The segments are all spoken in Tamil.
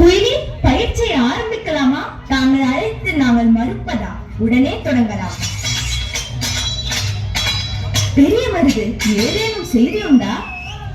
குயிலி பயிற்சியை ஆரம்பிக்கலாமா? தாங்கள் அழைத்து நாங்கள் மறுப்பதா? உடனே தொடங்கலாம். பெரிய மருது ஏதேனும் செய்தி உண்டா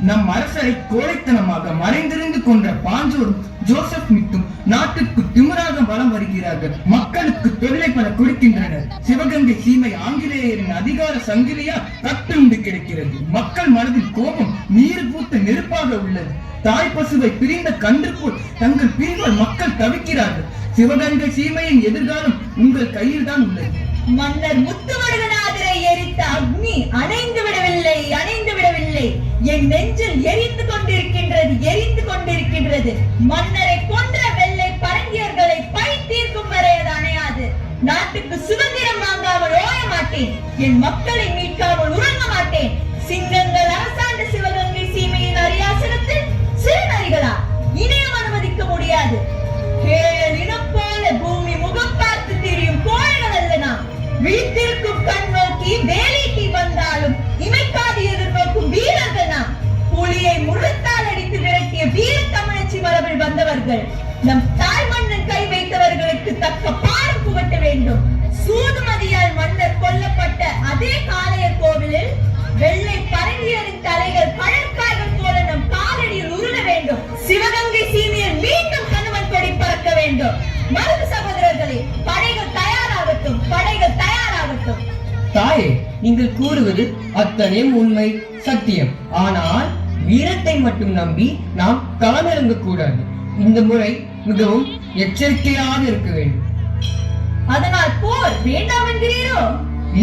நம் அரசரை கோழைத்தனமாக மறைந்திருந்து கொன்ற பாஞ்சோரும் ஜோசப் மிட்டும் நாட்டுக்கு திமுறாக வளம் வருகிறார்கள். மக்களுக்கு தொழிலை பல கொடுக்கின்றனர். சிவகங்கை சீமை ஆங்கிலேயரின் அதிகார சங்கிலியா கட்டுண்டு கிடைக்கிறது. மக்கள் மனதில் கோபம் நீர் பூத்த நெருப்பாக உள்ளது. தாய் பசுவை பிரிந்த கன்று போல் தங்கள் பிரிவால் மக்கள் தவிக்கிறார்கள். சிவகங்கை சீமையின் எதிர்காலம் உங்கள் கையில் தான் உள்ளது. மன்னர் முத்துவடுகநாதரை எரித்த அக்னி அணைந்து விடவில்லை அணைந்து விடவில்லை. என் நெஞ்சில் எரிந்து கொண்டிருக்கின்றது எரிந்து கொண்டிருக்கின்றது. மன்னரை கொன்ற வெள்ளை பரங்கியர்களை பழி தீர்க்கும் வரை அது அணையாது. நாட்டுக்கு சுதந்திரம் வாங்காமல் ஓய மாட்டேன். என் மக்களை மீட்காமல் உறங்க மாட்டேன். சிங்கம் முடியாது கேளினம் பூமி முகம் பார்த்து திரியும். கோழைகள் அல்ல விழித்திருக்கும் கண் நோக்கி வேலைக்கு வந்தாலும் இமைக்காது எதிர்நோக்கும் வீரர்கள் நாம் புலியை முழுத்தால் அடித்து விரட்டிய வீர தமிழச்சி மரபில் வந்தவர்கள் நம் தாய் மன்னன் கை வைத்தவர்களுக்கு தக்க பாடம் புகட்ட வேண்டும். சூதுமதி நீங்கள் கூறுவது அத்தனையும் உண்மை சத்தியம். ஆனால் வீரத்தை மட்டும் நம்பி நாம் களமிறங்க கூடாது இந்த முறை மிகவும் எச்சரிக்கையாக இருக்க வேண்டும். அதனால் போர் வேண்டாம் என்கிறீரோ?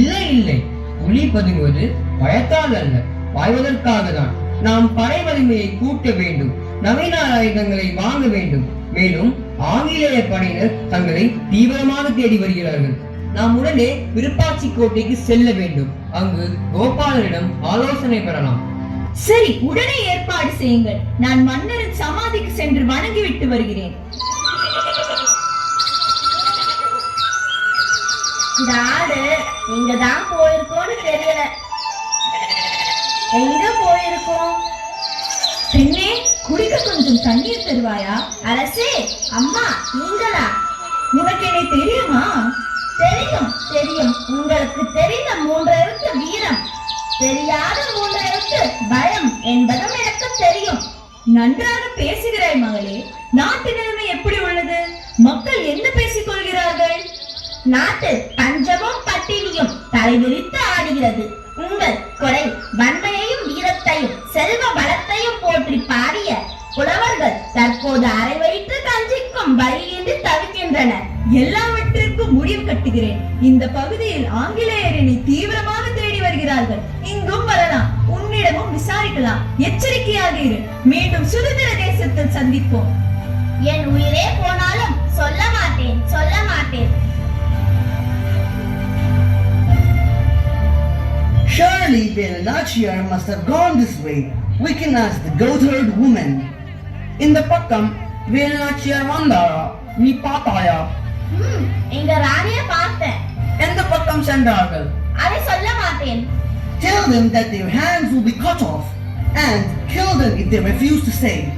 இல்லை இல்லை. புலி பதுங்குவது பயத்தால் அல்ல வாழ்வதற்காக தான். நாம் படை வலிமையை கூட்ட வேண்டும் நவீன ஆயுதங்களை வாங்க வேண்டும். மேலும் ஆங்கிலேய படையினர் தங்களை தீவிரமாக தேடி வருகிறார்கள். நாம் உடனே விருப்பாச்சி கோட்டைக்கு செல்ல வேண்டும். அங்கு கோபாலனிடம் ஆலோசனை பெறலாம். சரி உடனே ஏற்பாடு செய்யுங்கள். நான் மன்னரின் சமாதிக்கு சென்று வணங்கிவிட்டு வருகிறேன். இந்த ஆடு இங்க தான் போயிருக்கோன்னு தெரியல. எங்க போயிருக்கோம்? பெண்ணே குடிக்க கொஞ்சம் தண்ணீர் தருவாயா? அரசே அம்மா நீங்களா? உனக்கு என்னை தெரியுமா? தெரியும் தெரியும். உங்களுக்கு தெரிந்த மூன்றெழுத்து வீரம். தெரியாத மூன்றெழுத்து பயம் என்பதும் எனக்கு தெரியும். நன்றாக பேசுகிறாய் மகளே. நாட்டு நிலைமை எப்படி உள்ளது? மக்கள் என்ன பேசிக் கொள்கிறார்கள்? நாட்டு பஞ்சமும் பட்டினியும் தலைவிரித்து ஆடுகிறது. உங்கள் கொலை வன்மையையும் வீரத்தையும் செல்வ பலத்தையும் போற்றி பாடிய புலவர்கள் தற்போது அரை வயிற்று கஞ்சிக்கும் வழியின்றி தவிக்கின்றனர் எல்லாவற்றிற்கும் முடிவு கட்டுகிறேன். இந்த பகுதியில் ஆங்கிலேயர் என்னை தீவிரமாக தேடி வருகிறார்கள். இங்கும் வரலாம். உன்னிடமும் விசாரிக்கலாம். எச்சரிக்கையாக இரு. மீண்டும் சுதந்திர தேசத்தில் சந்திப்போம். என் உயிரே போனாலும் சொல்ல மாட்டேன். சொல்ல மாட்டேன். Surely Velnachiyar must have gone this way. We can ask the goatherd woman. இந்த பக்கம் வேலுநாச்சியார் வந்தாரா? நீ பார்த்தாயா? ம், இங்க ராணிய பார்த்தேன். எந்த பக்கம் சென்றார்கள்? அதை சொல்ல மாட்டேன். Tell them that their hands will be cut off and kill them if they refuse to say.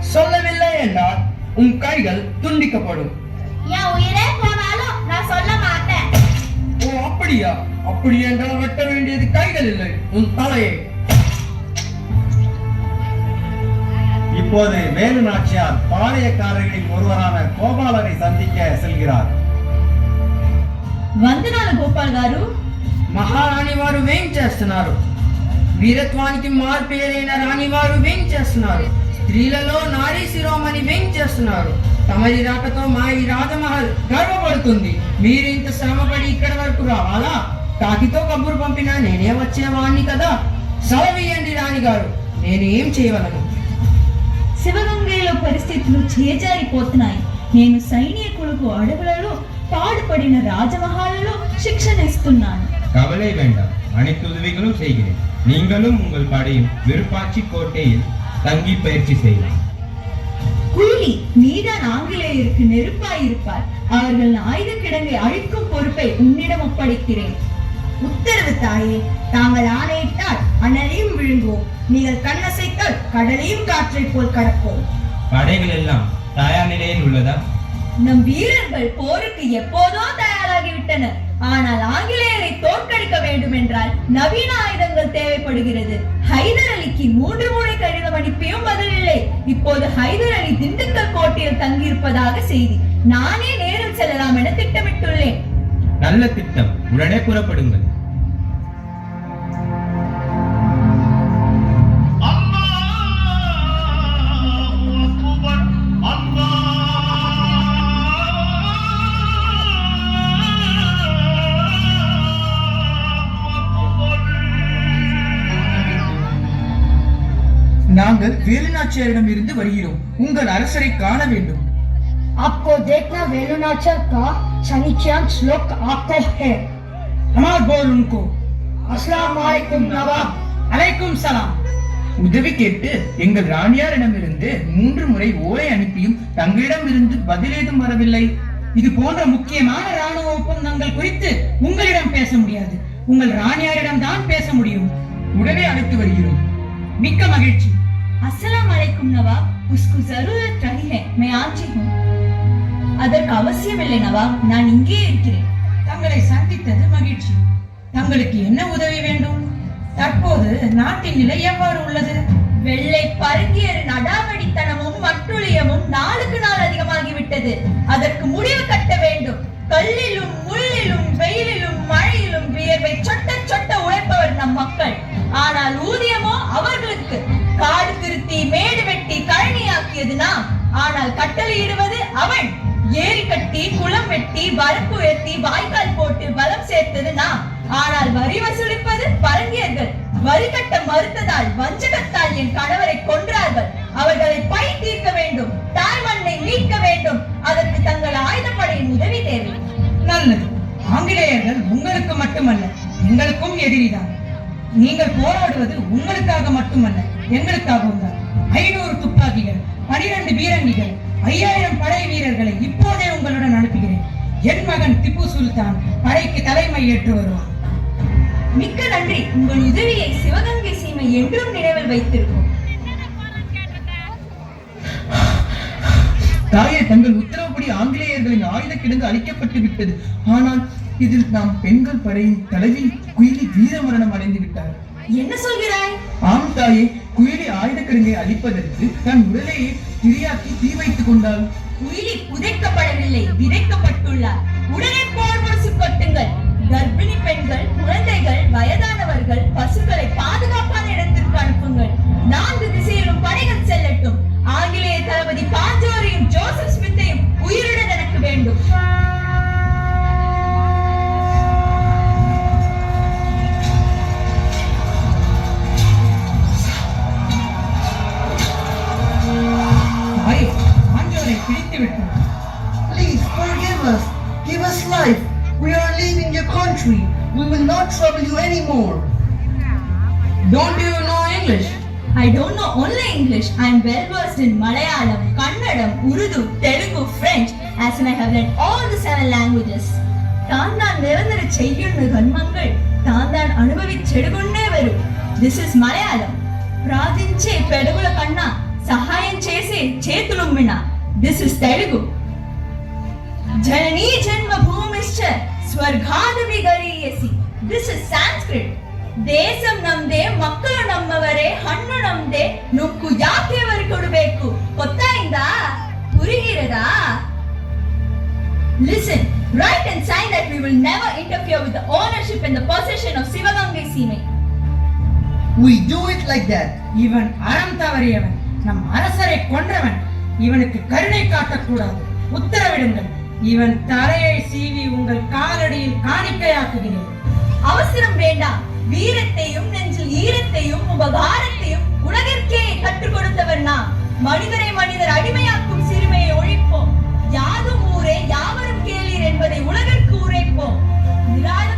சொல்லவில்லை என்றால் உன் கைகள் துண்டிக்கப்படும். என் உயிரே போனாலும் நான் சொல்ல மாட்டேன். ஓ அப்படியா? அப்படி என்றால் வெட்ட வேண்டியது கைகள் இல்லை உன் தலையை. இப்போது வேலு நாச்சியார் பாளையக்காரர்களில் ஒருவரான கோபாலரை சந்திக்க செல்கிறார் వందనాలు గోపాల్ గారు మహారాణి వారు వేం చేస్తున్నారు వీరత్వానికి మార్పేరైన రాణి వారు వేం చేస్తున్నారు స్త్రీలలో నారీ శిరోమణి వేం చేస్తున్నారు తమరి రాకతో మా ఈ రాజమహల్ గర్వపడుతుంది మీరు ఇంత శ్రమపడి ఇక్కడ వరకు రావాలా కాకితో కబురు పంపినా నేనే వచ్చేవాణ్ణి కదా సెలవియండి రాణి గారు నేనేం చేయగలను శివగంగలో పరిస్థితులు చేజారిపోతున్నాయి నేను సైనికులకు అడవులలో పాడుపడిన రాజమహాలలో శిక్షణ ఇస్తున్నాను கவலை வேண்டாம் அனைத்து உதவிகளும் செய்கிறேன் நீங்களும் உங்கள் படையும் விருப்பாச்சி கோட்டையில் தங்கி பயிற்சி செய்யலாம் குயிலி நீதான் ஆங்கிலேயருக்கு நெருப்பாய் இருப்பார் அவர்கள் ஆயுத கிடங்கை அழிக்கும் பொறுப்பை உன்னிடம் ஒப்படைக்கிறேன் உத்தரவு தாயே தாங்கள் ஆணையிட்டால் அனலையும் விழுங்குவோம். நீங்கள் கண்ணசைத்தால் கடலையும் காற்றைப் போல் கடப்போம் படைகள் எல்லாம் தயார் நிலையில் உள்ளதா? நம் வீரர்கள் போருக்கு எப்போதோ தயாராகிவிட்டனர் ஆனால் ஆங்கிலேயரை தோற்கடிக்க வேண்டும் என்றால் நவீன ஆயுதங்கள் தேவைப்படுகிறது. ஹைதர் அலிக்கு மூன்று முறை கடிதம் அனுப்பியும் பதில் இல்லை இப்போது ஹைதர் அலி திண்டுக்கல் கோட்டையில் தங்கியிருப்பதாக செய்தி. நானே நேரில் செல்லலாம் என திட்டமிட்டுள்ளேன். நல்ல திட்டம். உடனே புறப்படுங்கள். நாங்கள் வேலுநாச்சியாரிடம் இருந்து வருகிறோம் உங்கள் அரசரை காண வேண்டும் आपको देखना वेलुनाचल का शनिचंद श्लोक आपको है हमार बोल उनको अस्सलाम वालेकुम नवाब அலைக்கும் சலாம் உதவி கேட்டு எங்கள் ராணியாரிடமிருந்து மூன்று முறை ஓலை அனுப்பியும் தங்களிடமிருந்து பதிலேதும் வரவில்லை இது போன்ற முக்கியமான ராணுவ ஒப்பந்தங்கள் குறித்து உங்களிடம் பேச முடியாது உங்கள் ராணியாரிடம் தான் பேச முடியும் உடனே அழைத்து வருகிறோம் மிக்க மகிழ்ச்சி அஸ்ஸலாமு அலைக்கும் நவாப் உஸ்கு ஜரூரத் ரஹி ஹை மே ஆஜி ஹூம். அதற்கு அவசியமில்லை நவாப் நான் இங்கே இருக்கிறேன். தங்களை சந்தித்தது மகிழ்ச்சி. தங்களுக்கு என்ன உதவி வேண்டும்? தற்போது நாட்டின் நிலை எவ்வாறு உள்ளது? வெள்ளை பருங்கியரின் நடாவடித்தனமும் மட்டுளியமும் நாளுக்கு நாள் கட்டளையிடுவது அவன். ஏரி கட்டி குளம் வெட்டி வரப்பு உயர்த்தி வாய்க்கால் போட்டு பலம் சேர்த்தது நான் ஆனால் வரி வசூலிப்பது பரங்கியர்கள். வரி கட்ட மறுத்ததால் வஞ்சகத்தால் என் கணவரை கொன்றார்கள். அவர்களை பழி தீர்க்க வேண்டும். தாய் மண்ணை மீட்க வேண்டும். அதற்கு தங்கள் ஆயுதப்படையின் உதவி தேவை. நல்லது. ஆங்கிலேயர்கள் உங்களுக்கு மட்டுமல்ல எங்களுக்கும் எதிரிதான். நீங்கள் போராடுவது உங்களுக்காக மட்டுமல்ல எங்களுக்காகவும் தான். ஐநூறு துப்பாக்கிகள் பனிரெண்டு பீரங்கிகள் ஐயாயிரம் படை வீரர்களை இப்போதே உங்களுடன் அனுப்புகிறேன். என் மகன் திப்பு சுல்தான் படைக்கு தலைமை ஏற்று வருவான் மிக்க நன்றி. உங்கள் உதவியை சிவகங்கை சீமை என்றும் நினைவில் வைத்திருக்கும். தாயே தங்கள் உத்தரவுப்படி ஆங்கிலேயர்களின் ஆயுத கிடங்கு அழிக்கப்பட்டு விட்டது. ஆனால் இதில் நாம் பெண்கள் படையின் தலைவி குயிலி வீரமரணம் அடைந்து விட்டார். என்ன சொல்கிறாய்? ஆம் தாயே குயிலி ஆயுத கிடங்கை அழிப்பதற்கு தன் உடலையே திரியாக்கி தீ வைத்துக் கொண்டாள் உயிரி புதைக்கப்படவில்லை விதைக்கப்பட்டுள்ளார். உடனே போர் முரசு கொட்டுங்கள். கர்ப்பிணி பெண்கள் குழந்தைகள் வயதானவர்கள் creativity. Please forgive us. Give us life. We are leaving your country. We will not trouble you anymore. Don't you know English? I don't know only English. I am well versed in Malayalam, Kannadam, Urdu, Telugu, French, as in I have learned all the seven languages. താൻ താൻ നിരന്തരം ചെയ്യുന്ന കർമ്മങ്ങൾ താൻ താൻ അനുഭവിച്ചെടുകൊണ്ടേ വരൂ దిస్ ఇస్ మలయాళం ప్రార్థించే పెదవుల కన్నా సహాయం చేసే చేతులుమ్మిన This is Telugu. Janani Janma Bhumish Swargadavi Gariyesi. This is Sanskrit. Desam ನಮ್ದೆ ಮಕ್ಕಳು ನಮ್ಮವರೇ ಹಣ್ಣು ನಮ್ದೆ ನುಕ್ಕು ಯಾಕೆ ಕೊಡಬೇಕು ಗೊತ್ತಾಯಿಂದ ಹುರಿಗಿರದ listen right and sign that we will never interfere with ownership and the possession of Sivaganga ಸೀಮೆ we do it like that ಇವನ್ ಅರಂತವರಿಯವನ್ ನಮ್ಮ ಅರಸರೇ ಕೊಂಡ್ರವನ್ இவனுக்கு கருணை காட்டக்கூடாது. உத்தரவிடுங்கள். இவன் தலையை சீவி உங்கள் காலடியில் காணிக்கையாக்குகிறேன். அவசரம் வேண்டாம் வீரத்தையும் நெஞ்சில் ஈரத்தையும் உபகாரத்தையும் உலகிற்கே கற்றுக் கொடுத்தவர் நான். மனிதரை மனிதர் அடிமையாக்கும் சிறுமையை ஒழிப்போம். யாதும் ஊரே யாவரும் கேளீர் என்பதை உலகிற்கு உரைப்போம். நிராயுத